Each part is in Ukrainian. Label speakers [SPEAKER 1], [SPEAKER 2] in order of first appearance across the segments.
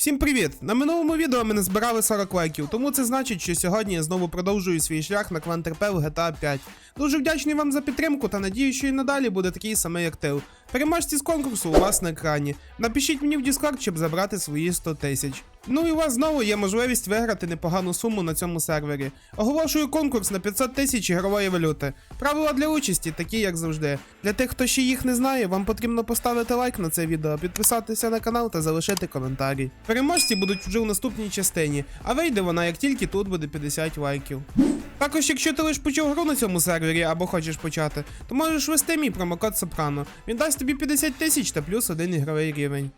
[SPEAKER 1] Всім привіт! На минулому відео ми не збирали 40 лайків, тому це значить, що сьогодні я знову продовжую свій шлях на Квантерпе в GTA 5. Дуже вдячний вам за підтримку та надію, що і надалі буде такий самий актив. Переможці з конкурсу у вас на екрані. Напишіть мені в Discord, щоб забрати свої 100 тисяч. Ну і у вас знову є можливість виграти непогану суму на цьому сервері. Оголошую конкурс на 500 тисяч ігрової валюти. Правила для участі такі, як завжди. Для тих, хто ще їх не знає, вам потрібно поставити лайк на це відео, підписатися на канал та залишити коментарі. Переможці будуть вже в наступній частині, а вийде вона як тільки тут буде 50 лайків. Також, якщо ти лише почав гру на цьому сервері або хочеш почати, то можеш ввести мій промокод Сопрано. Він дасть тобі 50 тисяч та плюс один ігровий рівень.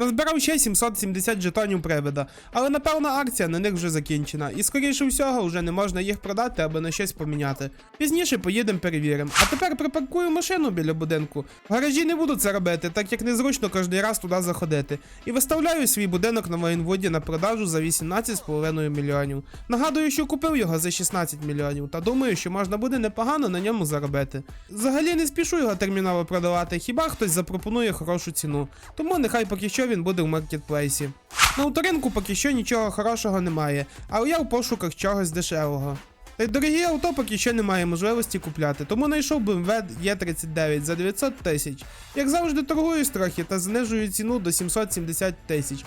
[SPEAKER 1] Назбирав ще 770 жетонів привида, але напевно акція на них вже закінчена, і скоріше всього вже не можна їх продати або на щось поміняти. Пізніше поїдемо перевіримо. А тепер припаркую машину біля будинку. В гаражі не буду це робити, так як незручно кожен раз туди заходити. І виставляю свій будинок на Воєнвуді на продажу за 18,5 мільйонів. Нагадую, що купив його за 16 мільйонів, та думаю, що можна буде непогано на ньому заробити. Взагалі не спішу його терміново продавати, хіба хтось запропонує хорошу ціну. Тому нехай поки що він буде в маркетплейсі. На авторинку поки що нічого хорошого немає, але я в пошуках чогось дешевого. Та й дорогі авто поки що немає можливості купляти, тому знайшов BMW E39 за 900 тисяч. Як завжди торгуюсь трохи та знижую ціну до 770 тисяч.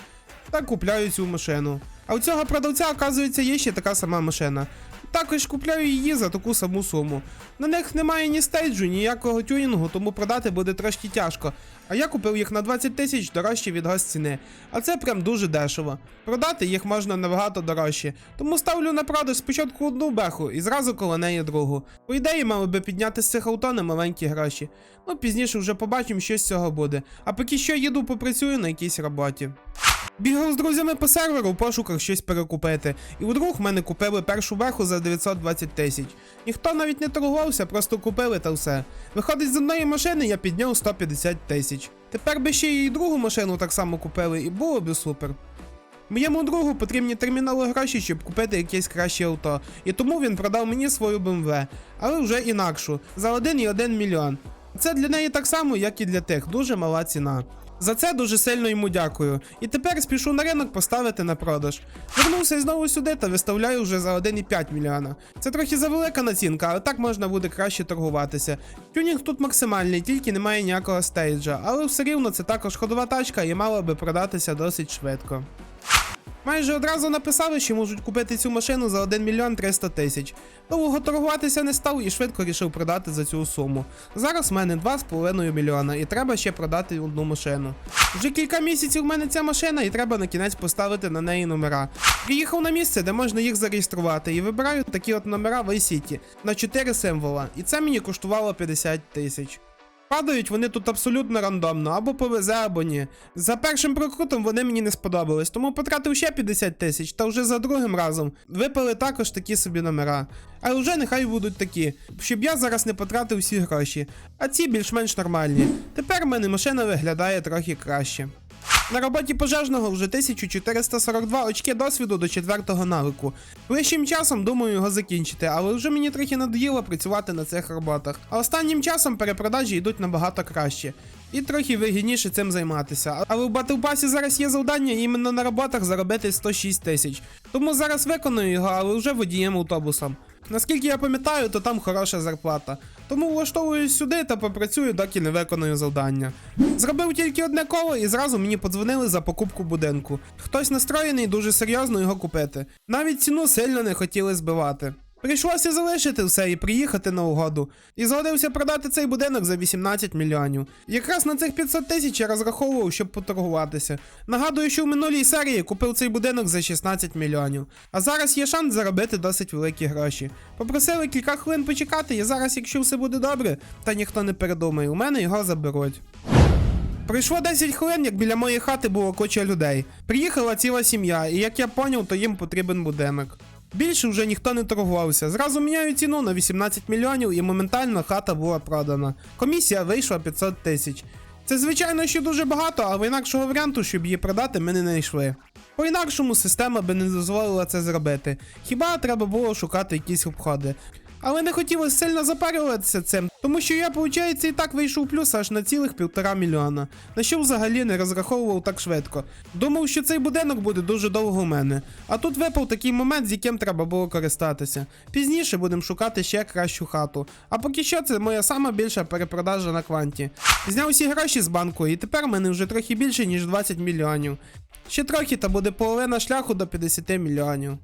[SPEAKER 1] Та купляю цю машину. А у цього продавця, оказується, є ще така сама машина. Також купляю її за таку саму суму. На них немає ні стейджу, ніякого тюнінгу, тому продати буде трошки тяжко. А я купив їх на 20 тисяч дорожче від госціни. А це прям дуже дешево. Продати їх можна набагато дорожче. Тому ставлю на продаж спочатку одну беху і зразу коло неї другу. По ідеї, мали би підняти з цих авто на маленькі гроші. Ну пізніше вже побачимо, що з цього буде. А поки що їду попрацюю на якійсь роботі. Бігав з друзями по серверу в пошуках щось перекупити, і вдруг мене купили першу беху за 920 тисяч. Ніхто навіть не торгувався, просто купили та все. Виходить, з одної машини я підняв 150 тисяч. Тепер би ще й другу машину так само купили, і було б супер. Моєму другу потрібні термінали гроші, щоб купити якесь краще авто, і тому він продав мені свою BMW, але вже інакшу, за 1,1 мільйон. Це для неї так само, як і для тих, дуже мала ціна. За це дуже сильно йому дякую. І тепер спішу на ринок поставити на продаж. Вернувся знову сюди та виставляю вже за 1,5 мільйона. Це трохи завелика націнка, але так можна буде краще торгуватися. Тюнінг тут максимальний, тільки немає ніякого стейджа, але все рівно це також ходова тачка і мала би продатися досить швидко. Майже одразу написали, що можуть купити цю машину за 1 мільйон 300 тисяч. Довго торгуватися не став і швидко рішив продати за цю суму. Зараз в мене 2,5 мільйона і треба ще продати одну машину. Вже кілька місяців в мене ця машина і треба на кінець поставити на неї номера. Приїхав на місце, де можна їх зареєструвати, і вибираю такі от номера в iCity на 4 символа, і це мені коштувало 50 тисяч. Падають вони тут абсолютно рандомно, або повезе, або ні. За першим прокрутом вони мені не сподобались, тому потратив ще 50 тисяч, та вже за другим разом випали також такі собі номера. А вже нехай будуть такі, щоб я зараз не потратив всі гроші. А ці більш-менш нормальні. Тепер в мене машина виглядає трохи краще. На роботі пожежного вже 1442 очки досвіду до четвертого навику. Ближчим часом думаю його закінчити, але вже мені трохи надоїло працювати на цих роботах. А останнім часом перепродажі йдуть набагато краще. І трохи вигідніше цим займатися. Але в Battle зараз є завдання іменно на роботах заробити 106 тисяч. Тому зараз виконую його, але вже водієм автобусом. Наскільки я пам'ятаю, то там хороша зарплата. Тому влаштовуюсь сюди та попрацюю, доки не виконую завдання. Зробив тільки одне коло і зразу мені подзвонили за покупку будинку. Хтось настроєний дуже серйозно його купити. Навіть ціну сильно не хотіли збивати. Прийшлося залишити все і приїхати на угоду. І згодився продати цей будинок за 18 мільйонів. Якраз на цих 500 тисяч я розраховував, щоб поторгуватися. Нагадую, що в минулій серії купив цей будинок за 16 мільйонів. А зараз є шанс заробити досить великі гроші. Попросили кілька хвилин почекати, і зараз, якщо все буде добре, та ніхто не передумає, у мене його заберуть. Пройшло 10 хвилин, як біля моєї хати було куча людей. Приїхала ціла сім'я, і як я поняв, то їм потрібен будинок. Більше вже ніхто не торгувався. Зразу міняю ціну на 18 мільйонів і моментально хата була продана. Комісія вийшла 500 тисяч. Це, звичайно, ще дуже багато, але інакшого варіанту, щоб її продати, ми не знайшли. По-інакшому система би не дозволила це зробити. Хіба треба було шукати якісь обходи. Але не хотілося сильно запарюватися цим, тому що я, виходить, і так вийшов плюс аж на цілих півтора мільйона. На що взагалі не розраховував так швидко. Думав, що цей будинок буде дуже довго у мене. А тут випав такий момент, з яким треба було користатися. Пізніше будемо шукати ще кращу хату. А поки що це моя сама більша перепродажа на кванті. Зняв всі гроші з банку, і тепер в мене вже трохи більше, ніж 20 мільйонів. Ще трохи та буде половина шляху до 50 мільйонів.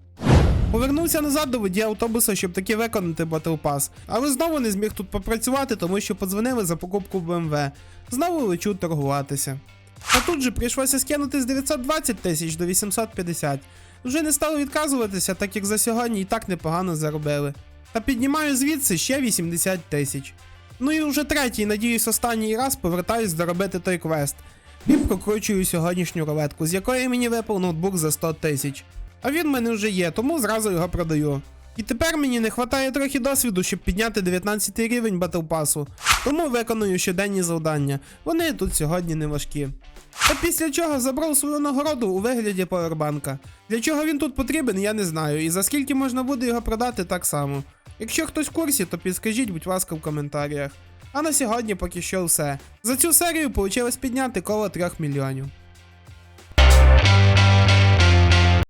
[SPEAKER 1] Повернувся назад до водія автобуса, щоб таки виконати Pass, але знову не зміг тут попрацювати, тому що подзвонили за покупку BMW. Знову лечу торгуватися. А тут же прийшлося скинути з 920 тисяч до 850. Вже не стало відказуватися, так як за сьогодні і так непогано заробили. Та піднімаю звідси ще 80 тисяч. Ну і вже третій, надіюсь, останній раз повертаюсь доробити той квест. І прокручую сьогоднішню рулетку, з якої мені випав ноутбук за 100 тисяч. А він в мене вже є, тому зразу його продаю. І тепер мені не вистачає трохи досвіду, щоб підняти 19 рівень Pass, тому виконую щоденні завдання. Вони тут сьогодні не важкі. Та після чого забрав свою нагороду у вигляді повербанка. Для чого він тут потрібен, я не знаю, і за скільки можна буде його продати так само. Якщо хтось в курсі, то підскажіть, будь ласка, в коментарях. А на сьогодні поки що все. За цю серію вийшло підняти коло 3 мільйонів.